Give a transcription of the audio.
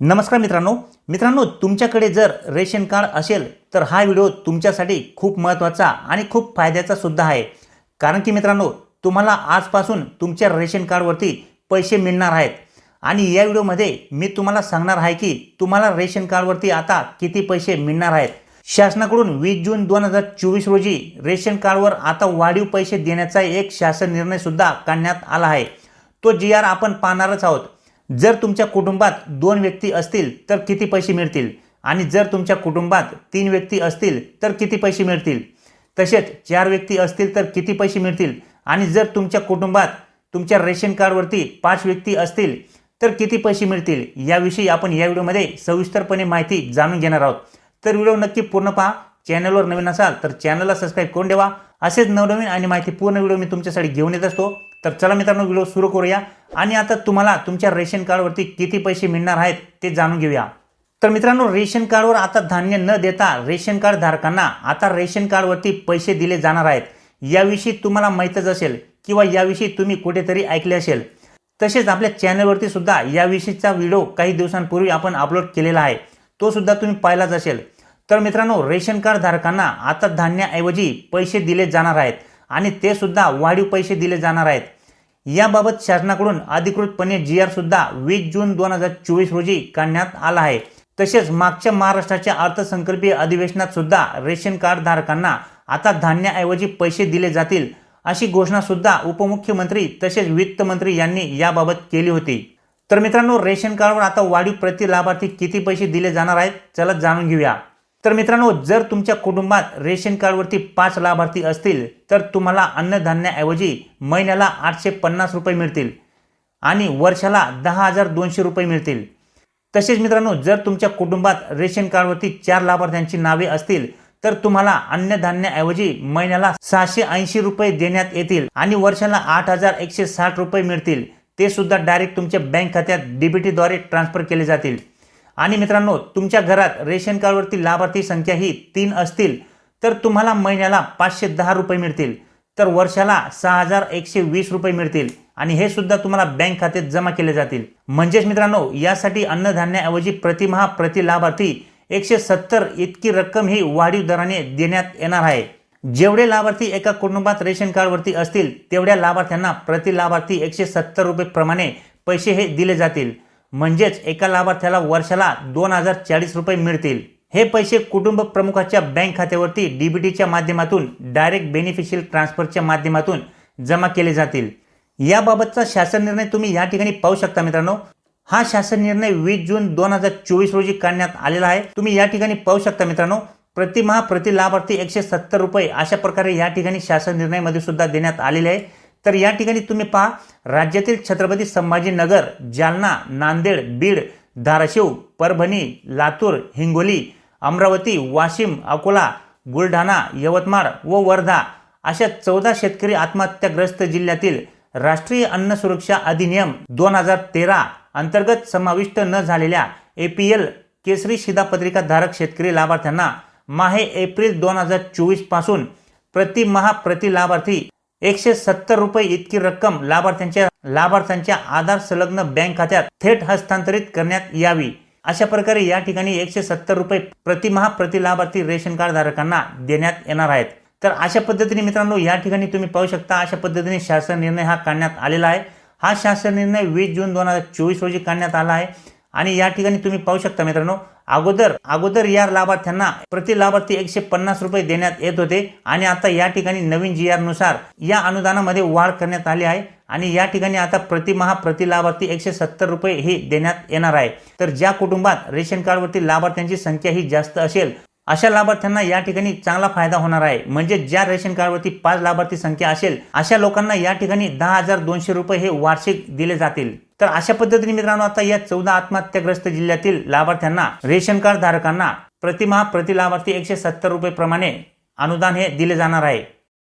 नमस्कार मित्रांनो. मित्रांनो तुमच्याकडे जर रेशन कार्ड असेल तर हा व्हिडिओ तुमच्यासाठी खूप महत्त्वाचा आणि खूप फायद्याचा सुद्धा आहे. कारण की मित्रांनो तुम्हाला आजपासून तुमच्या रेशन कार्डवरती पैसे मिळणार आहेत. आणि या व्हिडिओमध्ये मी तुम्हाला सांगणार आहे की तुम्हाला रेशन कार्डवरती आता किती पैसे मिळणार आहेत. शासनाकडून वीस जून दोन हजार चोवीस रोजी रेशन कार्डवर आता वाढीव पैसे देण्याचा एक शासन निर्णयसुद्धा काढण्यात आला आहे. तो जी आर आपण पाहणारच आहोत. जर तुमच्या कुटुंबात दोन व्यक्ती असतील तर किती पैसे मिळतील? आणि जर तुमच्या कुटुंबात तीन व्यक्ती असतील तर किती पैसे मिळतील? तसेच चार व्यक्ती असतील तर किती पैसे मिळतील? आणि जर तुमच्या कुटुंबात तुमच्या रेशन कार्डवरती पाच व्यक्ती असतील तर किती पैसे मिळतील? याविषयी आपण या व्हिडिओमध्ये सविस्तरपणे माहिती जाणून घेणार आहोत. तर व्हिडिओ नक्की पूर्ण पहा. चॅनलवर नवीन असाल तर चॅनलला सबस्क्राईब करून ठेवा. असेच नवनवीन आणि माहिती पूर्ण व्हिडिओ मी तुमच्यासाठी घेऊन येत असतो. तर चला मित्रांनो व्हिडिओ सुरू करूया. आणि आता तुम्हाला तुमच्या रेशन कार्डवरती किती पैसे मिळणार आहेत ते जाणून घेऊया. तर मित्रांनो रेशन कार्डवर आता धान्य न देता रेशन कार्ड धारकांना आता रेशन कार्डवरती पैसे दिले जाणार आहेत. याविषयी तुम्हाला माहीतच असेल किंवा याविषयी तुम्ही कुठेतरी ऐकले असेल. तसेच आपल्या चॅनलवरती सुद्धा याविषयीचा व्हिडिओ काही दिवसांपूर्वी आपण अपलोड केलेला आहे. तो सुद्धा तुम्ही पाहिलाच असेल. तर मित्रांनो रेशन कार्ड धारकांना आता धान्याऐवजी पैसे दिले जाणार आहेत. आणि ते सुद्धा वाढीव पैसे दिले जाणार आहेत. याबाबत शासनाकडून अधिकृतपणे जी आर सुद्धा वीस जून दोन हजार चोवीस रोजी काढण्यात आला आहे. तसेच मागच्या महाराष्ट्राच्या अर्थसंकल्पीय अधिवेशनात सुद्धा रेशन कार्ड धारकांना आता धान्याऐवजी पैसे दिले जातील अशी घोषणा सुद्धा उपमुख्यमंत्री तसेच वित्तमंत्री यांनी याबाबत केली होती. तर मित्रांनो रेशन कार्डवर आता वाढीव प्रति लाभार्थी किती पैसे दिले जाणार आहेत चला जाणून घेऊया. तर मित्रांनो जर तुमच्या कुटुंबात रेशन कार्डवरती पाच लाभार्थी असतील तर तुम्हाला अन्नधान्याऐवजी महिन्याला आठशे पन्नास रुपये मिळतील आणि वर्षाला दहा हजार दोनशे रुपये मिळतील. तसेच मित्रांनो जर तुमच्या कुटुंबात रेशन कार्डवरती चार लाभार्थ्यांची नावे असतील तर तुम्हाला अन्नधान्याऐवजी महिन्याला सहाशे ऐंशी रुपये देण्यात येतील आणि वर्षाला आठ हजार एकशे साठ रुपये मिळतील. ते सुद्धा डायरेक्ट तुमच्या बँक खात्यात डीबीटीद्वारे ट्रान्सफर केले जातील. आणि मित्रांनो तुमच्या घरात रेशन कार्डवरती लाभार्थी संख्या ही तीन असतील तर तुम्हाला महिन्याला पाचशे दहा रुपये मिळतील तर वर्षाला सहा हजार एकशे वीस रुपये मिळतील आणि हे सुद्धा तुम्हाला बँक खात्यात जमा केले जातील. म्हणजेच मित्रांनो यासाठी अन्नधान्याऐवजी प्रतिमहा प्रति लाभार्थी एकशे सत्तर इतकी रक्कम ही वाढीव दराने देण्यात येणार आहे. जेवढे लाभार्थी एका कुटुंबात रेशन कार्डवरती असतील तेवढ्या लाभार्थ्यांना प्रति लाभार्थी एकशे सत्तर रुपये प्रमाणे पैसे हे दिले जातील. म्हणजेच एका लाभार्थ्याला वर्षाला दोन हजार चाळीस रुपये मिळतील. हे पैसे कुटुंब प्रमुखाच्या बँक खात्यावरती डीबीटीच्या माध्यमातून डायरेक्ट बेनिफिशियल ट्रान्सफरच्या माध्यमातून जमा केले जातील. याबाबतचा शासन निर्णय तुम्ही या ठिकाणी पाहू शकता मित्रांनो. हा शासन निर्णय वीस जून दोन हजार चोवीस रोजी काढण्यात आलेला आहे. तुम्ही या ठिकाणी पाहू शकता मित्रांनो. प्रतिमहा प्रति लाभार्थी एकशे सत्तर रुपये अशा प्रकारे या ठिकाणी शासन निर्णयमध्ये सुद्धा देण्यात आलेले आहे. तर या ठिकाणी तुम्ही पहा राज्यातील छत्रपती संभाजीनगर जालना नांदेड बीड धाराशिव परभणी लातूर हिंगोली अमरावती वाशिम अकोला बुलढाणा यवतमाळ व वर्धा अशा चौदा शेतकरी आत्महत्याग्रस्त जिल्ह्यातील राष्ट्रीय अन्न सुरक्षा अधिनियम दोन हजार तेरा अंतर्गत समाविष्ट न झालेल्या ए पी एल केसरी शिधापत्रिका धारक शेतकरी लाभार्थ्यांना माहे एप्रिल दोन हजार चोवीसपासून प्रतिमहा प्रति प्रति लाभार्थी एकशे सत्तर रुपये इतकी रक्कम लाभार्थ्यांच्या लाभार्थ्यांच्या आधार संलग्न बँक खात्यात थेट हस्तांतरित करण्यात यावी. अशा प्रकारे या ठिकाणी एकशे सत्तर रुपये प्रतिमहा प्रति लाभार्थी रेशन कार्ड धारकांना देण्यात येणार आहेत. तर अशा पद्धतीने मित्रांनो या ठिकाणी तुम्ही पाहू शकता अशा पद्धतीने शासन निर्णय हा काढण्यात आलेला आहे. हा शासन निर्णय वीस जून दोन हजार चोवीस रोजी काढण्यात आला आहे. आणि या ठिकाणी तुम्ही पाहू शकता मित्रांनो अगोदर अगोदर या लाभार्थ्यांना प्रति लाभार्थी एकशे पन्नास रुपये देण्यात येत होते आणि आता या ठिकाणी नवीन जी आरनुसार या अनुदानामध्ये वाढ करण्यात आली आहे आणि या ठिकाणी आता प्रतिमहा प्रति लाभार्थी एकशे सत्तर रुपये हे देण्यात येणार आहे. तर ज्या कुटुंबात रेशन कार्डवरती लाभार्थ्यांची संख्या ही जास्त असेल अशा लाभार्थ्यांना या ठिकाणी चांगला फायदा होणार आहे. म्हणजे ज्या रेशन कार्डवरती पाच लाभार्थी संख्या असेल अशा लोकांना या ठिकाणी दहा हजार दोनशे रुपये हे वार्षिक दिले जातील. तर अशा पद्धतीने मित्रांनो आता या चौदा आत्महत्याग्रस्त जिल्ह्यातील लाभार्थ्यांना रेशन कार्ड धारकांना प्रतिमहा प्रति लाभार्थी एकशे सत्तर रुपये प्रमाणे अनुदान हे दिले जाणार आहे.